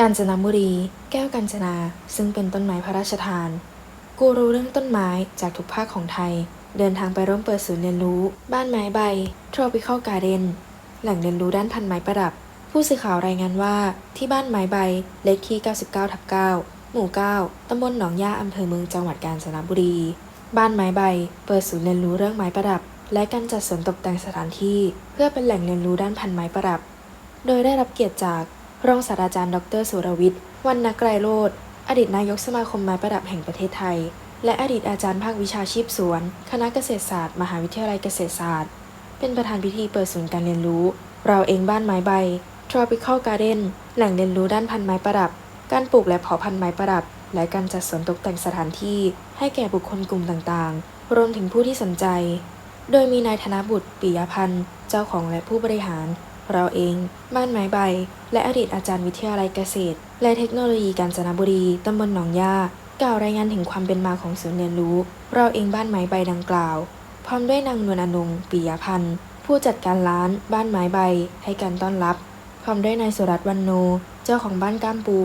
กาญจนบุรี แก้วกาญจนา ซึ่งเป็นต้นไม้พระราชทาน กูรู้เรื่องต้นไม้จากทุกภาคของไทย เดินทางไปร่วมเปิดศูนย์เรียนรู้ บ้านไม้ใบ Tropical Garden แหล่งเรียนรู้ด้านพันไม้ประดับ ผู้สื่อข่าวรายงานว่า ที่บ้านไม้ใบ เลขที่ 99ทับ9หมู่ 9 ตำบลหนองย่าอำเภอเมืองจังหวัดกาญจนบุรี บ้านไม้ใบ เปิดศูนย์เรียนรู้เรื่องไม้ประดับ และการจัดสวนตกแต่งสถานที่ เพื่อเป็นแหล่งเรียนรู้ด้านพันไม้ประดับ โดยได้รับเกียรติจาก รองศาสตราจารย์ ดรสุรวิทย์วรรณไกรโรธอดีตนายกสมาคมไม้ประดับแห่งประเทศไทย และอดีตอาจารย์ภาควิชาชีพสวน คณะเกษตรศาสตร์ มหาวิทยาลัยเกษตรศาสตร์ เป็นประธานพิธีเปิดศูนย์การเรียนรู้ เราเองบ้านไม้ใบ Tropical Garden แหล่งเรียนรู้ด้านพันไม้ประดับ การปลูกและเพาะพันธุ์ไม้ประดับ และการจัดสวนตกแต่งสถานที่ ให้แก่บุคคลกลุ่มต่างๆ รวมถึงผู้ที่สนใจ โดยมีนายธนบุตรปิยพันธ์ เจ้าของและผู้บริหาร เราเอง บ้านไม้ใบ และอดีตอาจารย์วิทยาลัยเกษตร และเทคโนโลยีกาญจนบุรี ตำบลหนองย่ากล่าวรายงานถึงความเป็นมาของศูนย์เรียนรู้ เราเองบ้านไม้ใบดังกล่าว พร้อมด้วยนางนวลอนงปิยพันธ์ผู้จัดการร้าน บ้านไม้ใบ ให้การต้อนรับ พร้อมด้วยนายสุรัตน์วันโน เจ้าของบ้านก้ามปู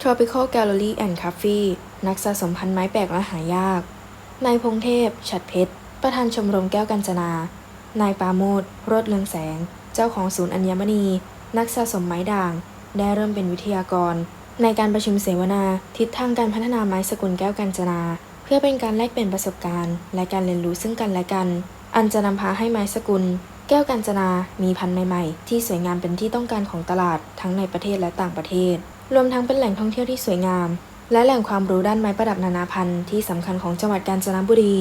Tropical Gallery and Cafe นักสะสมพันธุ์ไม้แปลกและหายาก นายพงเทพ ฉัดเพชร ประธานชมรมแก้วกัญจนา นายปาโมดรดเลืองแสง เจ้าของศูนย์อัญมณี นักสะสมไม้ด่าง ได้เริ่มเป็นวิทยากร ในการประชุมเสวนาทิศทางการพัฒนาไม้สกุลแก้วกัญจนา เพื่อเป็นการแลกเปลี่ยนประสบการณ์ และการเรียนรู้ซึ่งกันและกัน อันจะนำพาให้ไม้สกุล แก้วกัญจนา มีพันธุ์ใหม่ๆ ที่สวยงามเป็นที่ต้องการของตลาดทั้งในประเทศและต่างประเทศ รวมทั้งเป็นแหล่งท่องเที่ยวที่สวยงาม และแหล่งความรู้ด้านไม้ประดับนานาพันธุ์ที่สำคัญของจังหวัดกาญจนบุรี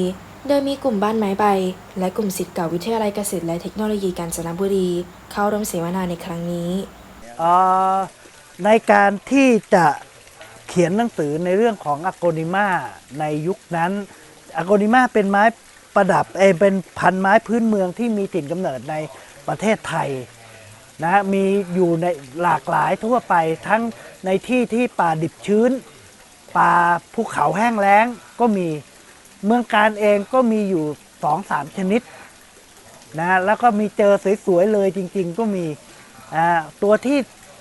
โดยมีกลุ่มบ้านไม้ใบ และกลุ่มศิษย์เก่าวิทยาลัยเกษตรและเทคโนโลยีกาญจนบุรี เข้าร่วมเสวนาในครั้งนี้ ในการที่จะเขียนหนังสือในเรื่องของอโกนิมาในยุคนั้นอโกนิมาเป็นไม้ประดับเอเป็นพันไม้พื้นเมืองที่มีถิ่นกำเนิดในประเทศไทยนะมีอยู่ในหลากหลายทั่วไปทั้งในที่ที่ป่าดิบชื้น ป่าภูเขาแห้งแล้งก็มี เมืองการเองก็มีอยู่สองสามชนิดนะแล้วก็มีเจอสวยๆเลยจริง ๆ ก็มีอ่าตัวที่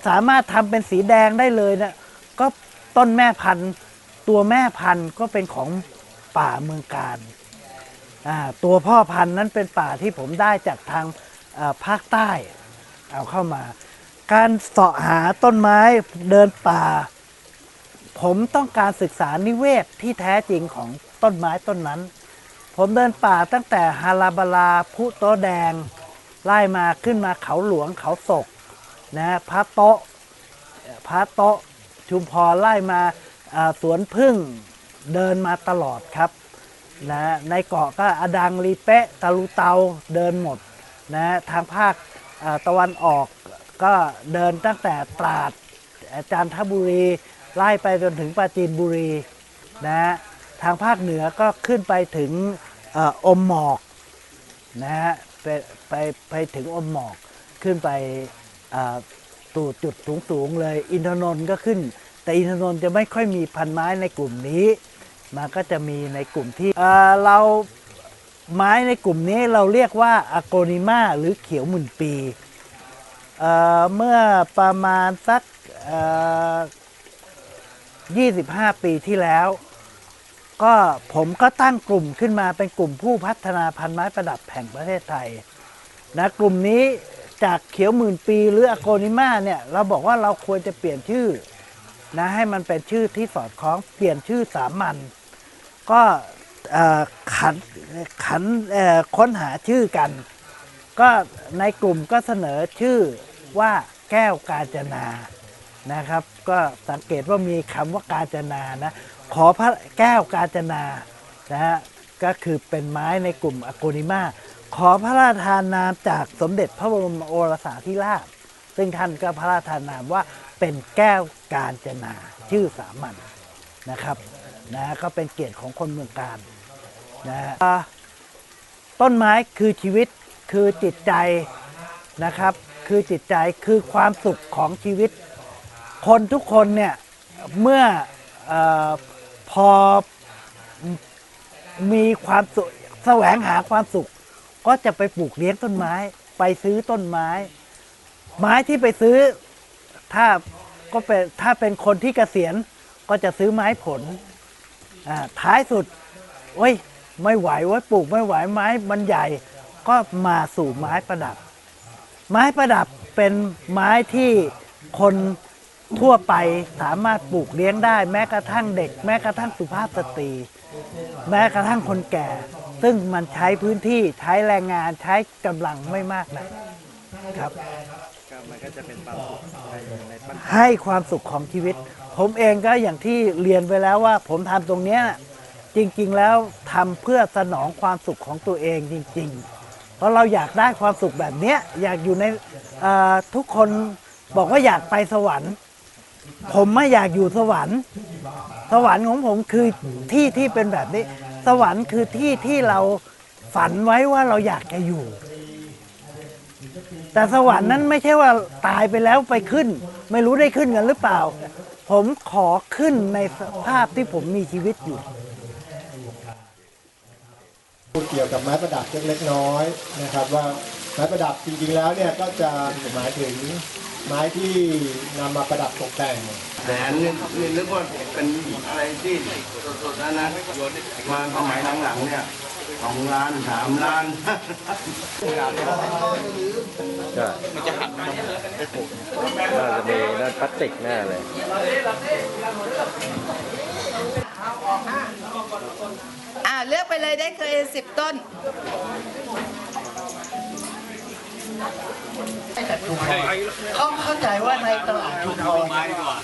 สามารถทำเป็นสีแดงได้เลยนะก็ต้นแม่พันธุ์ตัวแม่พันธุ์ก็เป็นของป่าเมืองการอ่าตัวพ่อพันธุ์นั้นเป็นป่าที่ผมได้จากทางภาคใต้เอาเข้ามา การเสาะหาต้นไม้เดินป่า ผมต้องการศึกษานิเวศที่แท้จริงของต้นไม้ต้นนั้น ผมเดินป่าตั้งแต่ฮาราบาลาพุโตแดง ไล่มาขึ้นมาเขาหลวงเขาศกนะพระโตะพระโตะชุมพรไล่มาสวนพึ่งเดินมาตลอดครับนะในเกาะก็อดังลีเปะตะลุเตาเดินหมดนะทางภาคตะวันออกก็เดินตั้งแต่ตราดจันทบุรี ไล่ไปจนถึงปราจีนบุรีนะทางภาคเหนือก็ขึ้นไปถึงออมหมอกนะฮะไปไปไปถึงอมหมอกขึ้นไปตู่จุดสูงสูงๆเลย อินทนนท์ก็ขึ้น แต่อินทนนท์จะไม่ค่อยมีพันไม้ในกลุ่มนี้ มันก็จะมีในกลุ่มที่เเราไม้ในกลุ่มนี้เราเรียกว่าอะโกนิมาหรือเขียวหมื่นปีเอ่อเมื่อประมาณสัก 25 ปีที่แล้ว ก็ผมก็ตั้งกลุ่มขึ้นมาเป็นกลุ่มผู้พัฒนาพันธุ์ไม้ประดับแห่งประเทศไทยนะกลุ่มนี้จากเขียวหมื่นปีหรืออโกนิมาเนี่ยเราบอกว่าเราควรจะเปลี่ยนชื่อนะให้มันเป็นชื่อที่สอดคล้องเปลี่ยนชื่อสามัญก็ขันขันค้นหาชื่อกัน ก็ในกลุ่มก็เสนอชื่อว่าแก้วกาญจนานะครับ ก็สังเกตว่ามีคำว่ากาญจนานะขอพระแก้วกาญจนานะฮะก็คือเป็นไม้ในกลุ่มอโกนิมาขอพระราชทานนามจากสมเด็จพระบรมโอรสาธิราช ซึ่งท่านก็พระราชทานนามว่าเป็นแก้วกาญจนาชื่อสามัญนะครับนะก็เป็นเกียรติของคนเมืองการนะฮะต้นไม้คือชีวิตคือจิตใจนะครับ คือจิตใจคือความสุขของชีวิต คนทุกคนเนี่ยเมื่ออพอมีความสุขแสวงหาความสุข ก็จะไปปลูกเลี้ยงต้นไม้ ไปซื้อต้นไม้ ไม้ที่ไปซื้อถ้าก็เป็นถ้าเป็นคนที่เกษียณก็จะซื้อไม้ผลอ่าท้ายสุดโอ้ยไม่ไหวว่าปลูกไม่ไหวไม้มันใหญ่ก็มาสู่ไม้ประดับ ไม้ประดับเป็นไม้ที่คน ทั่วไปสามารถปลูกเลี้ยงได้ แม้กระทั่งเด็ก แม้กระทั่งสุภาพสตรี แม้กระทั่งคนแก่ ซึ่งมันใช้พื้นที่ใช้แรงงานใช้กำลังไม่มากนะครับมันก็จะเป็นความสุขในปัญหาให้ความสุขของชีวิต ผมเองก็อย่างที่เรียนไปแล้วว่า ผมทำตรงเนี้ยจริงๆแล้วทำเพื่อสนองความสุขของตัวเองจริง ๆ เพราะเราอยากได้ความสุขแบบเนี้ยอยากอยู่ในทุกคนบอกว่าอยากไปสวรรค์ ผมไม่อยากอยู่สวรรค์ สวรรค์ของผมคือที่ที่เป็นแบบนี้ สวรรค์คือที่ที่เราฝันไว้ว่าเราอยากจะอยู่ แต่สวรรค์นั้นไม่ใช่ว่าตายไปแล้วไปขึ้น ไม่รู้ได้ขึ้นกันหรือเปล่า ผมขอขึ้นในสภาพที่ผมมีชีวิตอยู่พูดเกี่ยวกับไม้ประดับเล็กๆน้อยๆนะครับ ว่าไม้ประดับจริงๆแล้วเนี่ยก็จะหมายถึง ไม้ที่นำมาประดับตกแต่งแสนนี่นี่นึกว่าเป็นอะไรที่สดๆนะนะมาสมัยหลังๆเนี่ยสองล้านสามล้านน่าจะมีนั่นพลาสติกแน่เลยอ่าเลือกไปเลยได้เคยสิบต้น เขาเข้าใจว่าในตลาดชุมพร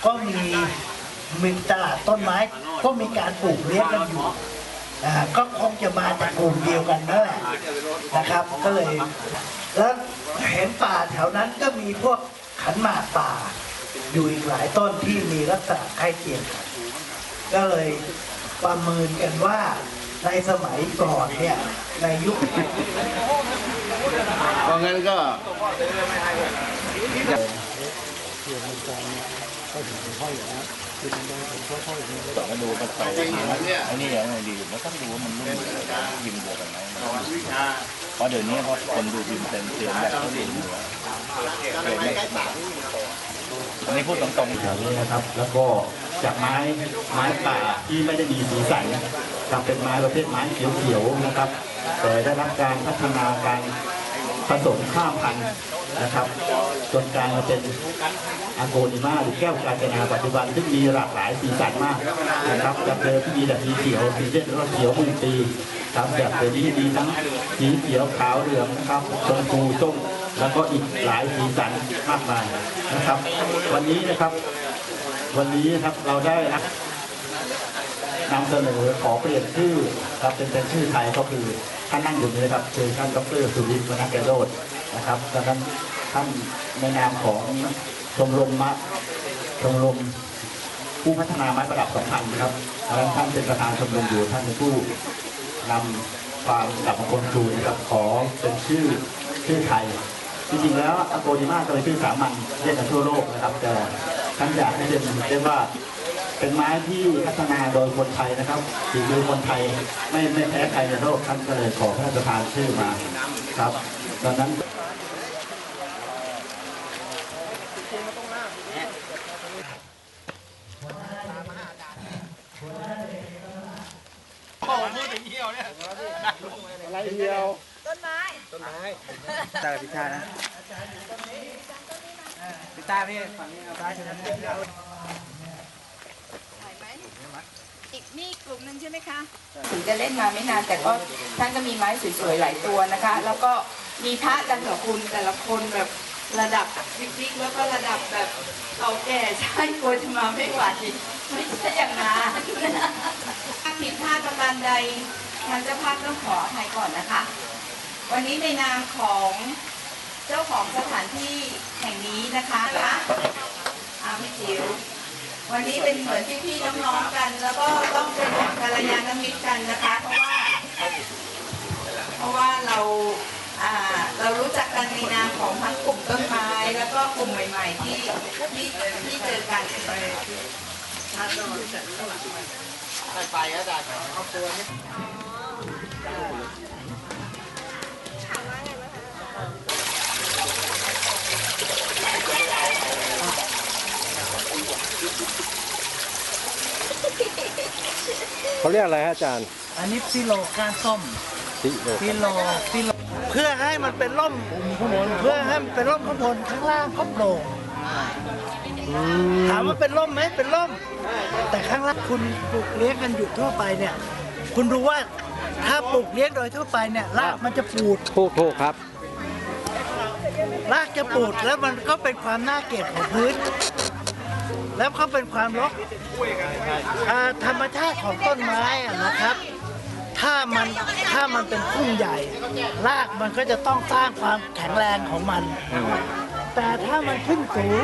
ก็มีมีตลาดต้นไม้ ก็มีการปลูกเลี้ยงกันอยู่ก็คงจะมาจากกลุ่มเดียวกันนั่นแหละนะครับ ก็เลย แล้วเห็นป่าแถวนั้นก็มีพวกขันหมากป่า อยู่อีกหลายต้นที่มีลักษณะใกล้เคียงกันก็เลยประเมินกันว่าในสมัยก่อนเนี่ยในยุค งั้นก็มาดูมันไปจริงๆเนี่ยไอ้นี่ยังไงดีมันต้องดูว่ามันรุ่นพิมบวกกันไหมเพราะเดี๋ยวนี้เพราะคนดูพิมเต็มเตียนแบบเขาดูหัวอันนี้พูดตรงๆแถวนี้นะครับ แล้วก็จากไม้ไม้ป่าที่ไม่ได้มีสีสันครับเป็นไม้ประเภทไม้เขียวๆนะครับ แต่ได้รับการพัฒนาการ ผสมข้ามพันธุ์นะครับ จนกลายมาเป็นอาโกนิมาหรือแก้วกาญจนาปัจจุบันซึ่งมีหลากหลายสีสันมากนะครับจากเดิมที่มีแต่สีเขียวสีเช่นว่าเขียวมือตีครับแบบเดี๋ยวนี้มีทั้งสีเขียวขาวเหลืองนะครับชมพูส้มแล้วก็อีกหลายสีสันมากมายนะครับ วันนี้นะครับ วันนี้นะครับเราได้รับนำเสนอขอเปลี่ยนชื่อครับเป็นเป็นชื่อไทยก็คือ ท่านนั่งอยู่นี้นะครับคือท่านดรสุรินทร์วรรณกรโรธนะครับดังนั้นท่านในนามของชมรมมะชมรมผู้พัฒนาไม้ประดับสำคัญนะครับและท่านเป็นประธานชมรมอยู่ท่านเป็นผู้นำความกับมงคลชูนะครับขอเป็นชื่อชื่อไทยจริงๆแล้วอโกนิมาก็เป็นชื่อสามัญเรียกกันทั่วโลกนะครับแต่ท่านอยากให้เป็นเรียกว่า เป็นไม้ที่พัฒนาโดยคนไทยนะครับฝีมือคนไทยไม่ไม่แพ้ใครในโลกท่านก็เลยขอพระราชทานชื่อมาครับดังนั้นตาพิชานะพิตาพี่ฝั่งนี้เอาซ้ายชนะ อีก นี่กลุ่มหนึงใช่ไหมคะถึงจะเล่นมาไม่นานแต่ก็ท่านก็มีไม้สวยๆหลายตัวนะคะ แล้วก็มีพระกันกับคุณแต่ละคนแบบระดับวิกๆแล้วก็ระดับแบบเอาแก่ใช่กลัวจะมาไม่ไหวไม่ใช่อย่างนั้นถ้าผิดพลาดประการใดทางเจ้าภาพต้องขออภัยก่อนนะคะ วันนี้ในนามของเจ้าของสถานที่แห่งนี้นะคะอาพี่จิ๋ว วันนี้เป็นเหมือนที่พี่น้องๆกัน แล้วก็ต้องเป็นกัลยาณมิตรกันนะคะ เพราะว่า เพราะว่าเราอ่าเรารู้จักกันในนามของทั้งกลุ่มต้นไม้ แล้วก็กลุ่มใหม่ ๆ ที่ที่ที่เจอกัน เขาเรียกอะไรฮะอาจารย์ อันนี้ฟิโลก้านส้มทิโลฟิโลฟิโลเพื่อให้มันเป็นร่มเพื่อให้มันเป็นร่มข้างบนข้างล่างก็โปร่งถามว่าเป็นร่มไหมเป็นร่ม แต่ข้างล่างคุณปลูกเลี้ยงกันอยู่ทั่วไปเนี่ย คุณดูว่าถ้าปลูกเลี้ยงโดยทั่วไปเนี่ยรากมันจะปูดถูกถูกครับ รากจะปูดแล้วมันก็เป็นความน่าเกลียดของพื้น แล้วก็เป็นความรกอ่าธรรมชาติของต้นไม้อะนะครับ ถ้ามันถ้ามันเป็นพุ่มใหญ่ รากมันก็จะต้องสร้างความแข็งแรงของมัน แต่ถ้ามันขึ้นสูง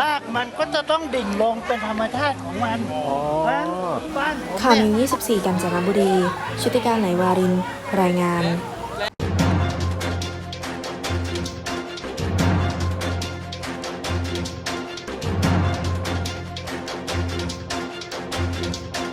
รากมันก็จะต้องดิ่งลงเป็นธรรมชาติของมันเพราะฉะนั้นบ้านผมข่าวเนี่ยนิว24กาญจนบุรีชุติการไหลวาริน รายงาน